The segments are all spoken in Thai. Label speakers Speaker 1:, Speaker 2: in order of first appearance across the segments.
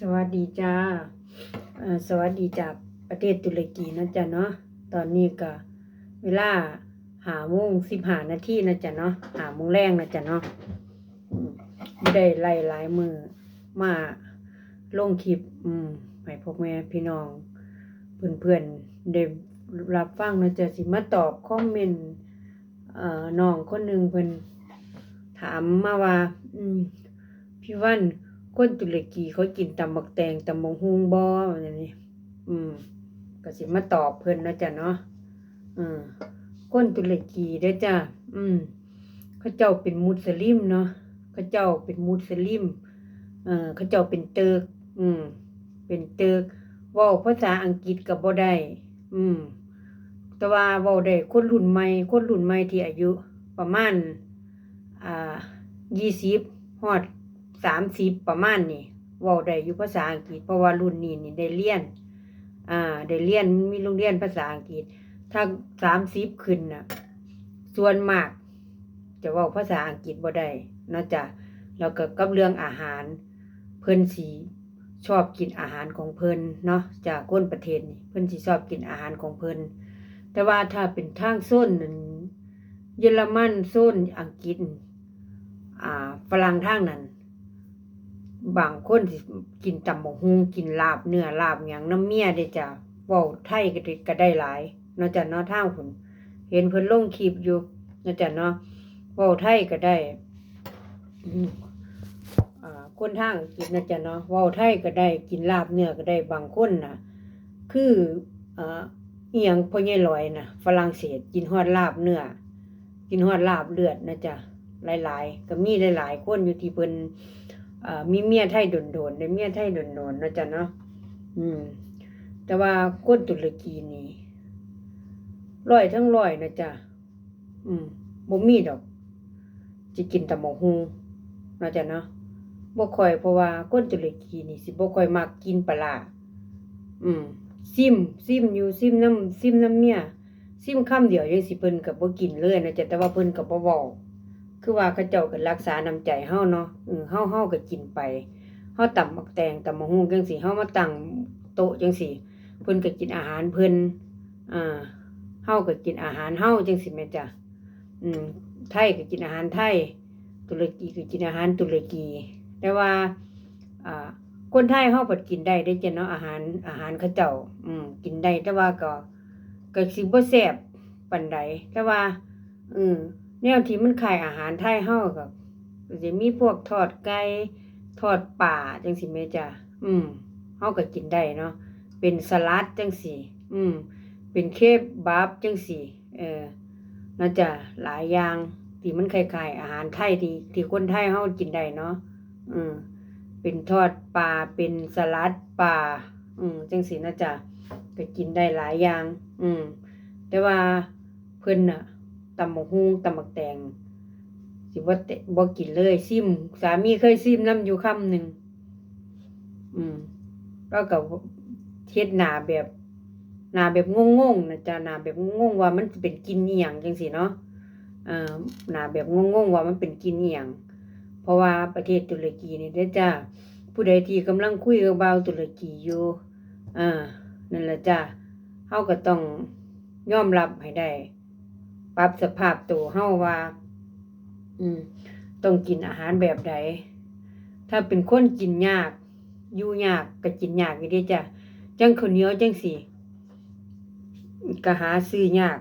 Speaker 1: สวัสดีจ้าสวัสดีจากประเทศตุรกีนะจ๊ะเนาะตอนนี้ก็เวลาหาโมงสิบหานาทีนะจ๊ะเนาะหาโมงแรงนะจ๊ะเนาะไม่ได้ไล่หลายมือมาลงคลิป อืมให้พวกแม่พี่น้องเพื่อนๆได้รับฟังนะจ๊ะสิมาตอบคอมเมนต์เอ่อน้องคนหนึ่งเพิ่นถามมาว่า อืมพี่วัน คนตุรกีเขากินตำบักแตงตำบักฮุงบ่อย่างนี้อืมก็สิมาตอบเพิ่นนะจ๊ะเนาะอืมคนตุรกีเด้อจ้ะอืมเขาเจ้าเป็นมุสลิมเนาะเขาเจ้าเป็นมุสลิมเอ่อเขาเจ้าเป็นเติกอืม เป็นเติกว้าภาษาอังกฤษก็บ่ได้อืม แต่ว่าเว้าได้คนรุ่นใหม่คนรุ่นใหม่ที่อายุประมาณ อ่า20ฮอด 30ประมาณนี้เว้าได้อยู่ภาษาอังกฤษเพราะว่ารุ่นนี้นี่ได้เรียน อ่า ได้เรียนมีโรงเรียนภาษาอังกฤษ ถ้า30ขึ้นน่ะ ส่วนมาก จะเว้าภาษาอังกฤษบ่ได้นาะจ้ะแล้วก็กับเรื่องอาหาร เพิ่นสิชอบกินอาหารของเพิ่นเนาะจากคนประเทศนี่เพิ่นสิชอบกินอาหารของเพิ่นแต่ว่าถ้าเป็นทางโซนนั่นเยอรมันโซนอังกฤษ อ่าฝรั่งทางนั้น บางคนสิกินตำบักหุงกินลาบเนื้อลาบหยังน้ำเมียเด้จ้ะเว้าไทยก็ได้ก็ได้หลายเนาะจ้ะเนาะทางพุ่นเห็นเพิ่นลงคลิปอยู่เนาะจ้ะเนาะเว้าไทยก็ได้อ่าคนทางอังกฤษนะจ้ะเนาะเว้าไทยก็ได้กินลาบเนื้อก็ได้บางคนน่ะคือเอียงพ่อใหญ่ลอยน่ะฝรั่งเศสกินฮอดลาบเนื้อกินฮอดลาบเลือดนะจ้ะหลาย ๆ ก็มีหลาย ๆ คนอยู่ที่เพิ่น มีเมียไทยโดนๆได้เมียไทยโดนๆเนาะจ้ะเนาะอืม แต่ว่าคนตุรกีนี่ร้อยทั้งร้อยนะจ้ะอืมบ่มีดอกสิกินแต่หมกฮูเนาะจ้ะเนาะบ่ค่อยเพราะว่าคนตุรกีนี่สิบ่ค่อยมักกินปลาอืมซิมซิมอยู่ซิมน้ำซิมน้ำเมียซิมคำเดียวจังสิเพิ่นก็บ่กินเลยนะจ้ะแต่ว่าเพิ่นก็บ่เว้า คือว่าเขาเจ้าก็รักษาน้ำใจเฮาเนาะเออเฮาเฮาก็กินไปเฮาตำบักแตงตำบักหุ่งจังซี่เฮามาตั้งโต๊ะจังซี่เพิ่นก็กินอาหารเพิ่นอ่าเฮาก็กินอาหารเฮาจังซี่แม่จ้ะอืมไทยก็กินอาหารไทย ตุรกีก็กินอาหารตุรกี แต่ว่าอ่าคนไทยเฮาก็กินได้เด้จ้ะเนาะอาหารอาหารเขาเจ้า อืมกินได้แต่ว่าก็ก็สิบ่แซ่บปานใดแต่ว่าอืม แนวที่มันขายอาหารไทยเฮาก็ก็สิมีพวกทอดไก่ทอดป่าจังซี่แม่จ้ะอืมเฮาก็กินได้เนาะเป็นสลัดจังซี่อืมเป็นเคบบับจังซี่เออน่าจะหลายอย่างที่มันคล้ายๆอาหารไทยที่ที่คนไทยเฮากินได้เนาะอืมเป็นทอดปลาเป็นสลัดปลาอืมจังซี่นะจ๊ะก็กินได้หลายอย่าง อืมแต่ว่าเพิ่นน่ะ ตำบักหุ่งตำบักแตงสิบ่เตะบ่กินเลยซิม สามีเคยซิมน้ำอยู่คำหนึ่งอืมแล้วก็เฮ็ดหน้าแบบหน้าแบบงงๆนะจ๊ะหน้าแบบงงๆว่ามันเป็นกินอีหยังจังซี่เนาะเอ่อหน้าแบบงงๆว่ามันเป็นกินอีหยังเพราะว่าประเทศตุรกีนี่เด้จ้าผู้ใดที่กำลังคุยกับบ่าวตุรกีอยู่อ่านั่นแหละจ้าเฮาก็ต้องยอมรับให้ได้ ปรับสภาพตัวเฮาว่า อืม ต้องกินอาหารแบบใดถ้าเป็นคนกินยาก อยู่ยากก็กินยากอยู่เด้จ้ะจังข้าวเหนียวจังสิก็หาซื้อยาก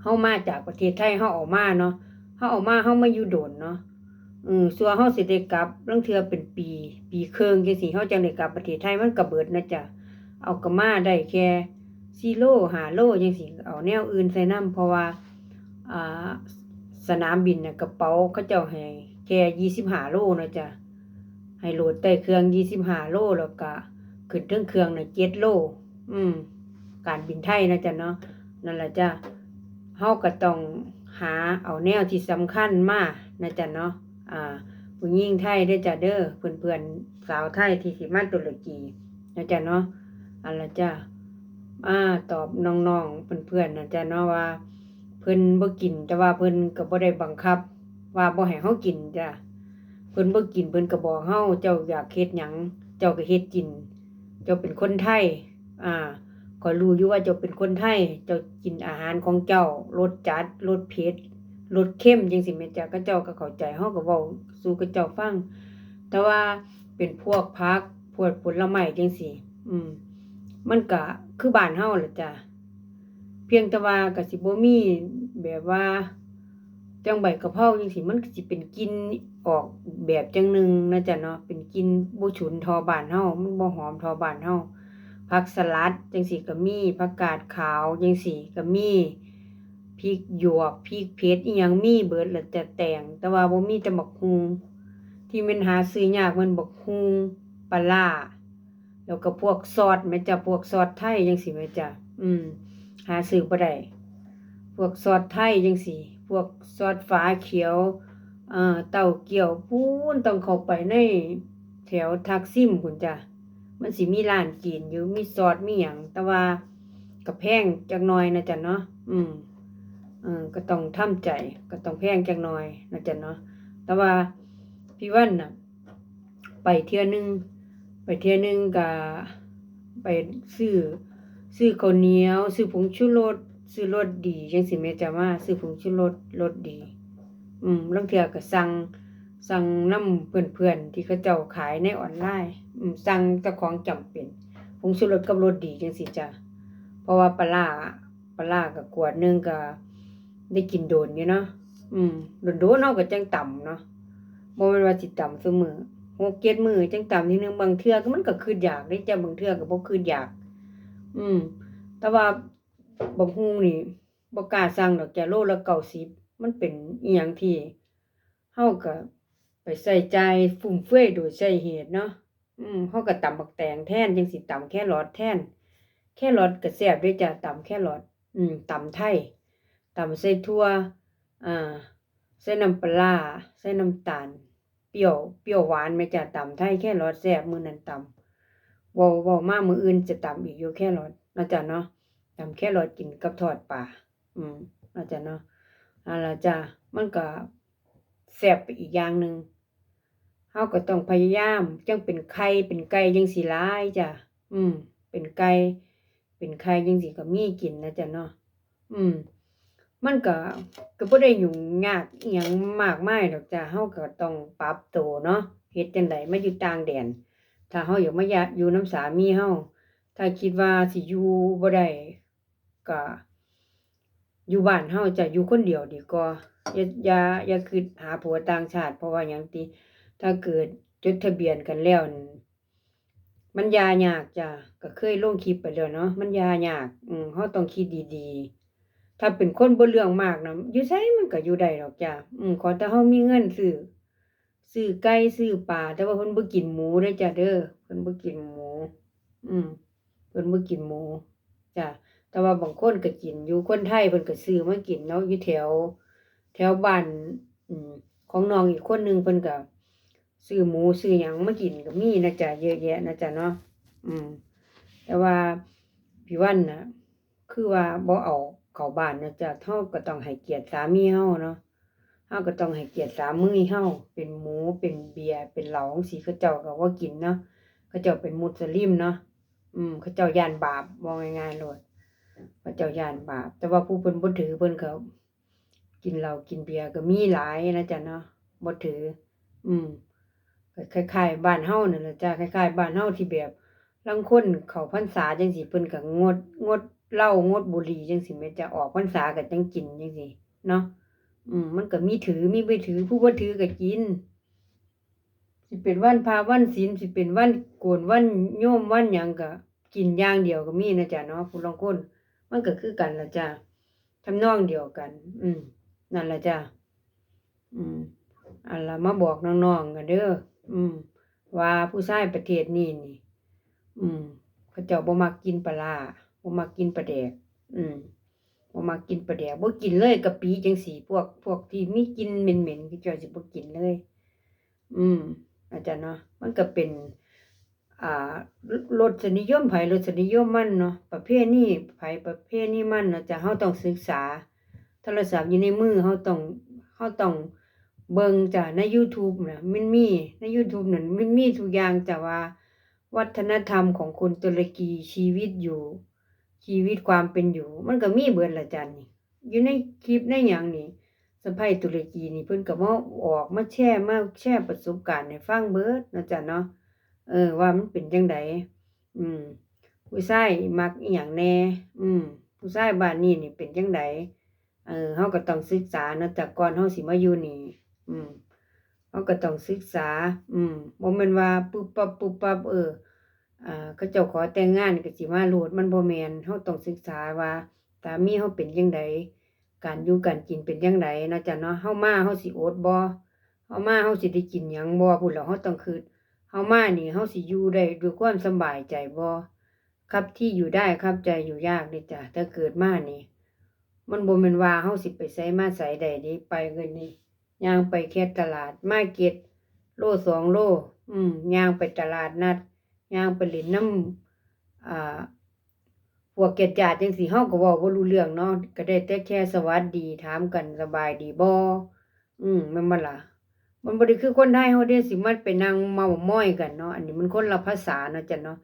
Speaker 1: เฮามาจากประเทศไทยเฮาออกมาเนาะเฮาออกมาเฮามาอยู่โดนเนาะอืมส่วนเฮาสิได้กลับลางเทื่อเป็นปี ปีเครึ่งจังซี่เฮาจังได้กลับประเทศไทยมันก็เบิดนะจ๊ะเอากลับมาได้แค่ 4โล5โลจังซี่เอาแนวอื่นใส่นํเพราะว่าอ่าสนามบินน่ะกระเป๋าเขาเจ้าให้แค่25โลนะจ๊ะให้โหลดใต้เครื่อง25โลแล้วก็ขึ้นเทิงเครื่องน่ะ7โลอืม การบินไทยนะจ๊ะเนาะนั่นแหละจ้ะเฮาก็ต้องหาเอาแนวที่สำคัญมานะจ๊ะเนาะอ่าผู้หญิงไทยเด้จ้ะเด้อเพื่อนๆสาวไทยที่สิมาตุรกีนะจ๊ะเนาะอันละจ้ะ อ่าตอบน้องๆเพื่อนๆนะจ๊ะเนาะว่า เพิ่นบ่กินแต่ว่าเพิ่นก็บ่ได้บังคับ ว่าบ่ให้เฮากินจ้ะเพิ่นบ่กินเพิ่นก็บอกเฮาเจ้าอยากเฮ็ดหยังเจ้าก็เฮ็ดกิน เจ้าเป็นคนไทย อ่าก็รู้อยู่ว่าเจ้าเป็นคนไทย เจ้ากินอาหารของเจ้ารสจัดรสเผ็ดรสเค็มจังซี่แม่จ้ะก็เจ้าก็เข้าใจเฮาก็เว้าสู่กับเจ้าฟัง แต่ว่าเป็นพวกผักพวกผลไม้จังซี่อืม มันก็ คือบ้านเฮาแหละจ้ะเพียงแต่ว่าก็สิบ่มีแบบว่า จังใบกระเพราจังซี่มันก็สิเป็นกินออกแบบจังหนึงนะจ๊ะเนาะเป็นกินบ่ฉุนทอบ้านเฮามันบ่หอมทอบ้านเฮาผักสลัดจังซี่ก็มีผักกาดขาวจังซี่ก็มีพริกหยวกพริกเผ็ดอีหยังมีเบิดแล้วแต่แต่ง แต่ว่าบ่มีแต่บักฮุงที่มันหาซื้อยากมันบักฮุงปลาร้า แล้วก็พวกซอสแม่จ้ะพวกซอสไทยจังซี่แม่จ้ะอืม หาซื้อบ่ได้พวกซอสไทยจังซี่พวกซอสฟ้าเขียวเอ่อเต้าเกี่ยวพูนต้องเข้าไปในแถวทักซิมพุ่นจ้ะมันสิมีร้านกินอยู่มีซอสมีหยังแต่ว่าก็แพงจักหน่อยนะจ๊ะเนาะอืมเออก็ต้องทำใจก็ต้องแพงจักหน่อยนะจ๊ะเนาะแต่ว่าพี่วันน่ะ ไปเที่ยนึง เที่ยนึงก็ไปซื้อซื้อข้าวเหนียว ซื้อผงชูรสซื้อรสดีจังซี่แม่จะมาซื้อผงชูรสรสดี อืมลางเทื่อก็สั่งสั่งน้ำเพื่อนๆที่เขาเจ้าขายในออนไลน์อืมสั่งแต่ของจำเป็นผงชูรสกับรสดีจังซี่จ้ะเพราะว่าปลาร้าปลาร้าก็ขวดนึงก็ได้กินโดนอยู่เนาะอืมโดนๆเฮาก็จังต่ำเนาะบ่แม่นว่าสิต่ำซุมื้อ หกเจ็ดมือจังต่ำทีนึงบางเทื่อก็มันก็คืดอยากเด้จ้ะบางเทื่อก็บ่คืดอยาก อืม แต่ว่าบักฮุงนี่บ่กล้าสั่งดอกจ้ะโลละ90มันเป็นอีหยังที่เฮาก็ไปใส่ใจฟุ่มเฟือยโดยใช้เหตุเนาะอืมเฮาก็ตำบักแตงแทนจังสิตำแครอทแทน แครอทก็แซ่บด้วยจ้ะตำแครอทอืมตำไทยตำใส่ถั่วอ่าใส่น้ำปลาใส่น้ำตาล เปรี้ยวเปรี้ยวหวานแม่จะต่ำไทยแค่รอทแซ่บมือนั้นต่ำเว้าเว้ามามืออื่นจะต่ำอีกอยู่แค่รอทเนาะจ้ะเนาะต่ำแค่รอทกินกับทอดปลาอืมเนาะจ้ะเนาะนั่นล่ะจ้ะมันก็แซ่บไปอีกอย่างหนึ่งเฮาก็ต้องพยายามจังเป็นไข่เป็นไก่จังสิหลายจ้ะอืม เป็นไก่เป็นไข่จังสิก็มีกินนะจ้ะเนาะอืม มันก็ก็บ่ได้ยุ่งยากอิหยังมากมายดอกจ้ะเฮาก็ต้องปรับตัวเนาะเฮ็ดจังไดมาอยู่ต่างแดน ถ้าเฮาอยากมาอยากอยู่นำสามีเฮาถ้าคิดว่าสิอยู่บ่ได้ก็อยู่บ้านเฮาจะอยู่คนเดียวดีกว่าอย่าอย่าอย่าคิดหาผัวต่างชาติ เพราะว่าหยังติถ้าเกิดจดทะเบียนกันแล้วมันยายากจ้ะก็เคยลงคลิปไปแล้วเนาะมันยายาก อืมเฮาต้องคิดดีๆ ถ้าเป็นคนบ่เรื่องมากนะอยู่ไสมันก็อยู่ได้ดอกจ้ะอืมขอแต่เฮามีเงินซื้อซื้อไก่ซื้อปลาแต่ว่าเพิ่นบ่กินหมูเด้จ้ะเด้อเพิ่นบ่กินหมู อืมเพิ่นบ่กินหมูจ้ะแต่ว่าบางคนก็กินอยู่คนไทยเพิ่นก็ซื้อมากินเนาะอยู่แถว แถวบ้านอืมของน้องอีกคนหนึงเพิ่นก็ซื้อหมูซื้อหยังมากินก็มีนะจ๊ะเยอะแยะนะจ๊ะเนาะอืม แต่ว่าพี่วันนะคือว่าบ่เอา เข้าบ้านนะจ๊ะเฮาก็ต้องให้เกียรติสามีเฮาเนาะเฮาก็ต้องให้เกียรติสามีเฮาเป็นหมูเป็นเบียร์เป็นเหล้าจังซี่เขาเจ้าก็บ่กินเนาะเขาเจ้าเป็นมุสลิมเนาะอืมเขาเจ้ายานบาปว่าง่ายๆโลดเขาเจ้ายานบาป แต่ว่าผู้เพิ่นบ่ถือเพิ่นก็กินเหล้ากินเบียร์ก็มีหลายนะจ๊ะเนาะบ่ถือ อืมคล้ายๆบ้านเฮานั่นแหละจ้ะคล้ายๆบ้านเฮาที่แบบลางคนเข้าพรรษาจังซี่เพิ่นก็งดงด เหล้างดบุหรี่จังซี่แม่จะออกพรรษาก็จังกินจังซี่เนาะอืมมันก็มีถือมีบ่ถือผู้บ่ถือก็กิน สิเป็นวันพระวันศีลสิเป็นวันโกนวันโยมวันหยังก็กินอย่างเดียวก็มีนะจ๊ะเนาะผู้ลางคนมันก็คือกันละจ้ะทำนองเดียวกัน อืม นั่นละจ้ะอืมอันละมาบอกน้องๆกันเด้ออืม ว่าผู้ชายประเทศนี้นี่ อืมเขาเจ้าบ่มักกินปลาร้า บ่มักกินปลาแดก อืมบ่มักกินปลาแดกบ่กินเลยกะปิจังซี่พวกพวกที่มีกินเหม็นๆเขาเจ้าสิบ่กินเลย อืม อาจารย์เนาะมันก็เป็น อ่ารสนิยมไผรสนิยมมันเนาะประเภทนี้ไผประเภทนี้มันเนาะจะเฮาต้องศึกษา โทรศัพท์อยู่ในมือเฮาต้องเฮาต้องเบิ่งจ้ะใน YouTube น่ะมันมีใน YouTube นั่นมันมีทุกอย่างจ้ะว่า วัฒนธรรมของคนตุรกีชีวิตอยู่ ชีวิตความเป็นอยู่ มันก็มีเบิดละจ้ะนี่อยู่ในคลิปในหยังนี่สะใภ้ตุรกีนี่เพิ่นก็มาออกมาแชร์มาแชร์ประสบการณ์ให้ฟังเบิดนะจ้ะเนาะเออ ว่ามันเป็นจังไดอืม ผู้ชายมักอีหยังแน่ อืม ผู้ชายบ้านนี้นี่เป็นจังไดเออเฮาก็ต้องศึกษาเนาะแต่ก่อนเฮาสิมาอยู่นี่ อืมเฮาก็ต้องศึกษา อืมบ่แม่นว่าปุ๊บปั๊บปุ๊บปั๊บเออ อ่าเขาเจ้าขอแต่งงานก็สิมาโลดมันบ่แมนเฮาต้องศึกษาว่าสามีเฮาเป็นจังไดการอยู่การกินเป็นจังไดนะจ้ะเนาะเฮามาเฮาสิอดบ่เฮามาเฮาสิได้กินหยังบ่พู้นแล้วเฮาต้องคิดเฮามานี่เฮาสิอยู่ได้ด้วยความสบายใจบ่ครับที่อยู่ได้ครับใจอยู่ยากเด้จ้ะถ้าเกิดมานี่มันบ่แม่นว่าเฮาสิไปไสมาไสได้เด้ไปเงินนี่ย่างไปแค่ตลาดมาเก็ตโลสองโล อืมย่างไปตลาดนัด ย่างไปเล่นน้ำอ่าพวกเกียรติญาติจังซี่เฮาก็เว้าบ่รู้เรื่องเนาะก็ได้แต่แค่สวัสดีถามกันสบายดีบ่อืมแม่นบ่ล่ะมันบ่ได้คือคนไทยเฮาเด้สิมาไปนั่งเมาม้อยกันเนาะอันนี้มันคนละภาษาเนาะจ้ะเนาะ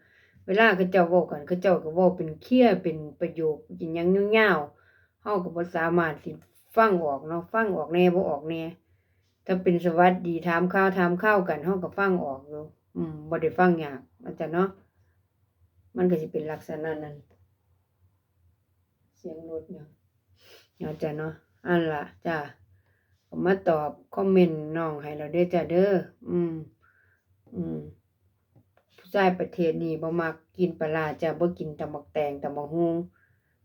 Speaker 1: เวลาเขาเจ้าเว้ากันเขาเจ้าก็เว้าเป็นเคลียเป็นประโยคอิหยังยาวๆเฮาก็บ่สามารถสิฟังออกเนาะฟังออกแน่บ่ออกแน่ถ้าเป็นสวัสดีถามข่าวถามข่าวกันเฮาก็ฟังออกอยู่อืมบ่ได้ฟังยาก อาจารย์เนาะมันก็สิเป็นลักษณะนั้น เสียงรถเนี่ยอาจารย์เนาะอันละจ้าก็มาตอบคอมเมนต์น้องให้เราเด้อจ้าเด้ออืมอืมผู้ชายประเทศนี้บ่มักกินปลาร้าจ้ะบ่กินตำบักแตงตำบักฮง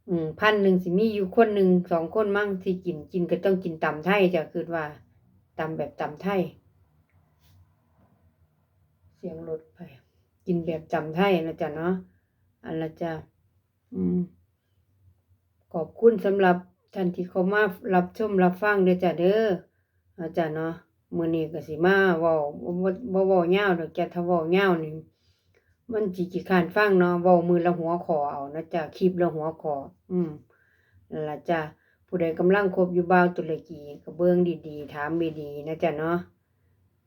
Speaker 1: อืมพันหนึ่งสิมีอยู่คนหนึ่งสองคนมั่งที่กินกินก็ต้องกินตำไทยจ้ะคือว่าตำแบบตำไทย เสียงรถไป กินแบบจำไทยนะจ๊ะเนาะอันละจ้ะอืมขอบคุณสำหรับท่านที่เขามารับชมรับฟังเด้อจ้ะเด้ออาจารย์เนาะมื้อนี้ก็สิมาเว้าบ่บ่บ่เว้ายาวดอกจ้ะถ้าเว้ายาวนี่มันสิขี้คร้านฟังเนาะเว้ามือละหัวข้อเอานะจ้ะคลิปละหัวข้ออืมนั่นล่ะจ้ะผู้ใดกำลังคบอยู่บ่าวตุรกีก็เบิ่งดีๆ ถามดีๆนะจ้ะเนาะ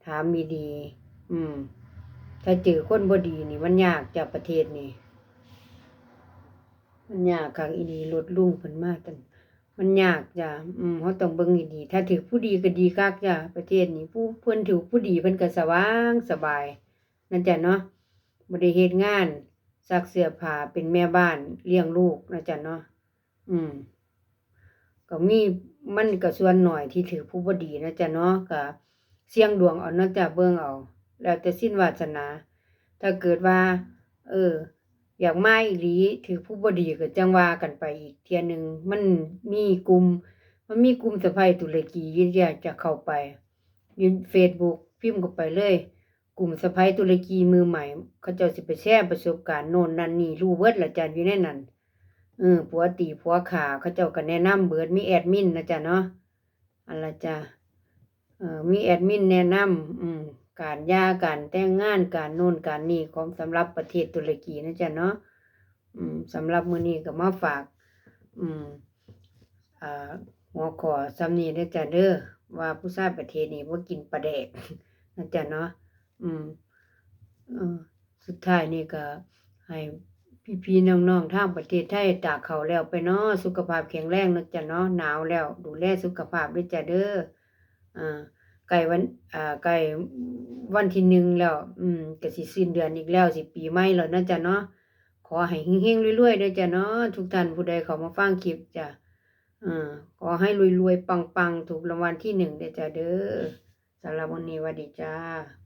Speaker 1: ถามดีๆอืม ถ้าเจอคนบ่ดีนี่มันยากจากประเทศนี่มันยากคักอีหลีลดลุ่งเพิ่นมาตันมันยากจ้ะอืมเฮาต้องเบิ่งดีๆถ้าถือผู้ดีก็ดีคักจ้ะประเทศนี้ผู้เพิ่นถือผู้ดีเพิ่นก็สว่างสบายนั่นจ้ะเนาะบ่ได้เฮ็ดงานซักเสื้อผ้าเป็นแม่บ้านเลี้ยงลูกนะจ้ะเนาะอืม ก็มีมันก็ส่วนหน่อยที่ถือผู้บ่ดีนะจ้ะเนาะก็เสี่ยงดวงเอานะจ้ะเบิ่งเอา แล้วแต่สิ้นวาสนา ถ้าเกิดว่า เออ อยากมาอีหลีถือผู้บดีก็จังว่ากันไปอีกเที่ยหนึงมันมีกลุ่มมันมีกลุ่มสะใภ้ตุรกียินอยากจะเข้าไปยู่ Facebook พิมพ์เข้าไปเลย กลุ่มสะใภ้ตุรกีมือใหม่ เขาเจ้าสิไปแชร์ประสบการณ์โน่นนั่นนี่รู้เบิดละจ้ะอยู่ในนั้นเออผัวตีผัวขาเขาเจ้าก็แนะนำเบิดมีแอดมินนะจ้ะเนาะอันละจ้ะเออมีแอดมินแนะนำอืม การย่าการแต่งงานการโน่นการนี่ของสำหรับประเทศตุรกีนะจ๊ะเนาะอืมสำหรับมื้อนี้ก็มาฝากอืมอ่าหัวข้อสำนี้นะจ๊ะเด้อว่าผู้ชายประเทศนี้บ่กินปลาแดกนะจ๊ะเนาะอืมอสุดท้ายนี่ก็ให้พี่ๆน้องๆทางประเทศไทยตากเขาแล้วไปเนาะสุขภาพแข็งแรงนะจ๊ะเนาะหนาวแล้ว ดูแลสุขภาพด้วยจ้ะเด้ออ่า ใกล้วันอ่าใกล้วันที่หนึ่งแล้ว อืมก็สิสิ้นเดือนอีกแล้วสิปีใหม่แล้วนะจ๊ะเนาะขอให้เฮงๆรวยๆด้อจ้ะเนาะทุกท่านผู้ใดเขามาฟังคลิปจ้ะอ่าขอให้รวยๆปังๆถูกรางวัลที่หนึ่งเด้อจ้ะเด้อสำหรับวันนี้วัสดีจ้า